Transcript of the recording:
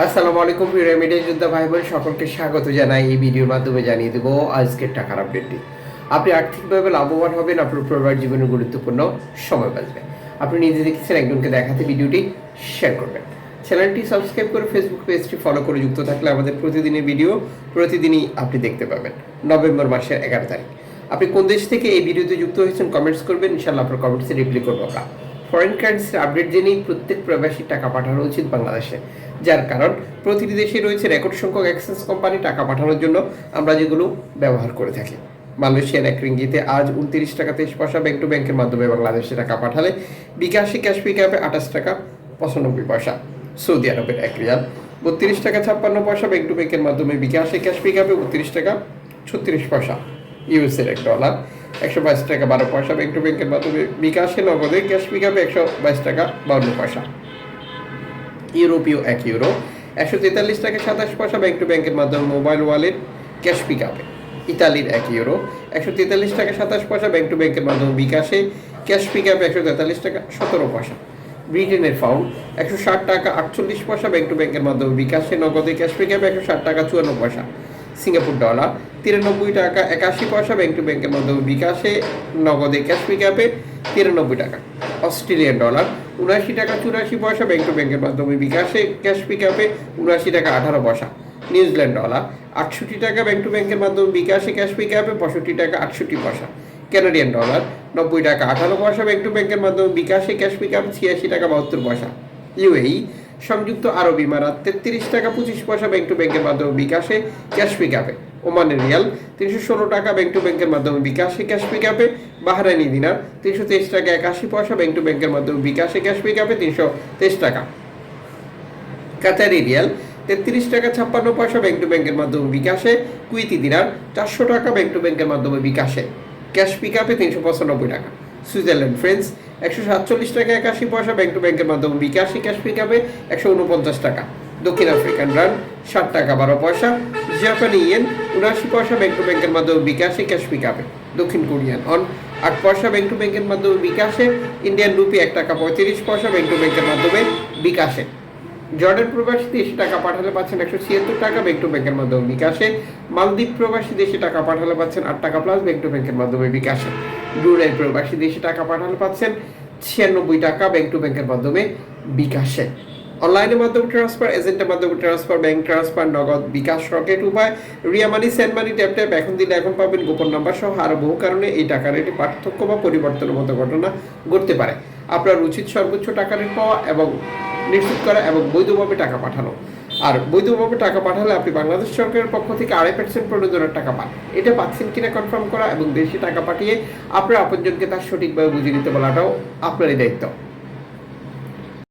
আসসালামু আলাইকুম প্রিয় রেমিডিয়াল যোদ্ধা ভাই বোন সকলকে স্বাগত জানাই। এই ভিডিওর মাধ্যমে জানিয়ে দেবো আজকের টাকার আপডেটটি আপনি আর্থিকভাবে লাভবান হবেন, আপনার পরিবার জীবনের গুরুত্বপূর্ণ সময় বাঁচবে। আপনি নিজে দেখছেন, একজনকে দেখাতে ভিডিওটি শেয়ার করবেন। চ্যানেলটি সাবস্ক্রাইব করে ফেসবুক পেজটি ফলো করে যুক্ত থাকলে আমাদের প্রতিদিনের ভিডিও প্রতিদিনই আপনি দেখতে পাবেন। নভেম্বর মাসের এগারো তারিখ। আপনি কোন দেশ থেকে এই ভিডিওতে যুক্ত হয়েছেন কমেন্টস করবেন। ইনশাল্লাহ আপনার কমেন্টসে রিপ্লাই করব আমরা। ফরেন কারেন্সির আপডেট জেনেই প্রত্যেক প্রবাসী টাকা পাঠানো উচিত বাংলাদেশে। যার কারণ, প্রতিটি দেশে রয়েছে রেকর্ড সংখ্যক এক্সচেঞ্জ কোম্পানি টাকা পাঠানোর জন্য আমরা যেগুলো ব্যবহার করে থাকি। মালয়েশিয়ান এক রিঙ্গিতে আজ উনত্রিশ টাকা তেইশ পয়সা ব্যাংক টু ব্যাংকের মাধ্যমে বাংলাদেশে টাকা পাঠালে বিকাশে ক্যাশ পিক অ্যাপে আঠাশ টাকা পঁচানব্বই পয়সা, সৌদি আরবের এক রিয়াল। বত্রিশ টাকা ছাপ্পান্ন পয়সা ব্যাংক টু ব্যাংকের মাধ্যমে বিকাশে ক্যাশ পিক অ্যাপে বত্রিশ টাকা ছত্রিশ পয়সা, ইউএসের এক ডলার একশো বাইশ টাকা, বারো পয়সা ব্যাংক টু ব্যাংকের মাধ্যমে বিকাশে নগদে ক্যাশ পিক আপে একশো বাইশ টাকা, বাউন্ন পয়সা। ইউরোপীয় এক ইউরো, একশো তেতাল্লিশ টাকা সাতাশ পয়সা ব্যাংক টু ব্যাংকের মাধ্যমে মোবাইল ওয়ালেট ক্যাশ পিক আপে ইতালির এক ইউরো, একশো তেতাল্লিশ টাকা সাতাশ পয়সা ব্যাংক টু ব্যাংকের মাধ্যমে বিকাশে ক্যাশ পিক আপে একশো তেতাল্লিশ টাকা, সতেরো পয়সা। ব্রিটেনের ফাউন্ড, একশো ষাট টাকা, আটচল্লিশ পয়সা ব্যাংক টু ব্যাংকের মাধ্যমে বিকাশে নগদে ক্যাশ পিকআপে একশো ষাট টাকা, চুয়ান্ন পয়সা। সিঙ্গাপুর ডলার, তিরানব্বই টাকা একাশি পয়সা ব্যাংক টু ব্যাংকের মাধ্যমে বিকাশে, নগদে ক্যাশ পিক আপে তিরানব্বই টাকা। অস্ট্রেলিয়ান ডলার, উনআশি টাকা চুরাশি পয়সা ব্যাংক টু ব্যাংকের মাধ্যমে বিকাশে ক্যাশ পিক আপে উনআশি টাকা আঠারো পয়সা। নিউজিল্যান্ড ডলার, আটষট্টি টাকা ব্যাংক টু ব্যাংকের মাধ্যমে বিকাশে ক্যাশ পিক আপে পঁয়ষট্টি টাকা আটষট্টি পয়সা। ক্যানাডিয়ান ডলার নব্বই টাকা আঠারো পয়সা ব্যাংক টু ব্যাংকের মাধ্যমে বিকাশে ক্যাশ পিক আপে ছিয়াশি টাকা বাহাত্তর পয়সা। ইউএই সংযুক্ত আরব ইমারাত তেত্রিশ টাকা পঁচিশ পয়সা ব্যাংক টু ব্যাংকের মাধ্যমে বিকাশে ক্যাশ পিক আপে ওমানের রিয়াল তিনশো ষোলো টাকা ব্যাংক টু ব্যাংকের মাধ্যমে বিকাশে ক্যাশ পিক আপে বাহারানি দিনার তিনশো তেইশ টাকা একাশি পয়সা ব্যাংক টু ব্যাংকের মাধ্যমে বিকাশে ক্যাশ পিক আপে তিনশো তেইশ টাকা। কাতারি রিয়াল তেত্রিশ টাকা ছাপ্পান্ন পয়সা ব্যাংক টু ব্যাংকের মাধ্যমে বিকাশে। কুইতি দিনার চারশো টাকা ব্যাংক টু ব্যাংকের মাধ্যমে বিকাশে। ক্যাশ পিক আপে তিনশো পঁচানব্বই টাকা। সুইজারল্যান্ড ফ্রেন্স একশো সাতচল্লিশ টাকা একাশি পয়সা ব্যাংক টু ব্যাংকের মাধ্যমে বিকাশ ক্যাশ পিক আপে একশো উনপঞ্চাশ টাকা। দক্ষিণ আফ্রিকান রান ষাট টাকা বারো পয়সা। জাপানি ইয়েন উনআশি পয়সা ব্যাংক টু ব্যাংকের মাধ্যমে বিকাশে ক্যাশ পিক আপে দক্ষিণ কোরিয়ান অন আট পয়সা ব্যাংক টু ব্যাংকের মাধ্যমে বিকাশে। ইন্ডিয়ান রুপি এক টাকা পঁয়ত্রিশ পয়সা ব্যাংক টু ব্যাংকের মাধ্যমে বিকাশে। জর্ডান প্রবাসী দেশে টাকা পাঠালে পাচ্ছেন একশো ছিয়াত্তর টাকা ব্যাংক টু ব্যাংকের মাধ্যমে বিকাশে। মালদ্বীপ প্রবাসী দেশে টাকা পাঠালে পাচ্ছেন আট টাকা প্লাস ব্যাংক টু ব্যাংকের মাধ্যমে বিকাশে। ব্রুনাই প্রবাসী দেশে টাকা পাঠালে পাচ্ছেন ছিয়ানব্বই টাকা ব্যাংক টু ব্যাংকের মাধ্যমে বিকাশে। অনলাইনের মাধ্যমে ট্রান্সফার এজেন্টের মাধ্যমে ট্রান্সফার ব্যাংক ট্রান্সফার নগদ বিকাশ রকেট উপায়, Ria money send money tap tap এখন দিলে এখন পাবেন গোপন নাম্বার সহ আরও বহু কারণে এই টাকা রেটে পার্থক্য বা পরিবর্তনের মতো ঘটনা ঘটতে পারে। আপনার উচিত সর্বোচ্চ টাকা রেট পাওয়া এবং নিশ্চিত করা এবং বৈধভাবে টাকা পাঠানো। আর বৈধভাবে টাকা পাঠালে আপনি বাংলাদেশ সরকারের পক্ষ থেকে আড়াই পার্সেন্ট প্রণোদনের টাকা পান। এটা পাচ্ছেন কিনা কনফার্ম করা এবং দেশে টাকা পাঠিয়ে আপনার আপনজনকে তার সঠিকভাবে বুঝে নিতে বলাটাও আপনারই দায়িত্ব।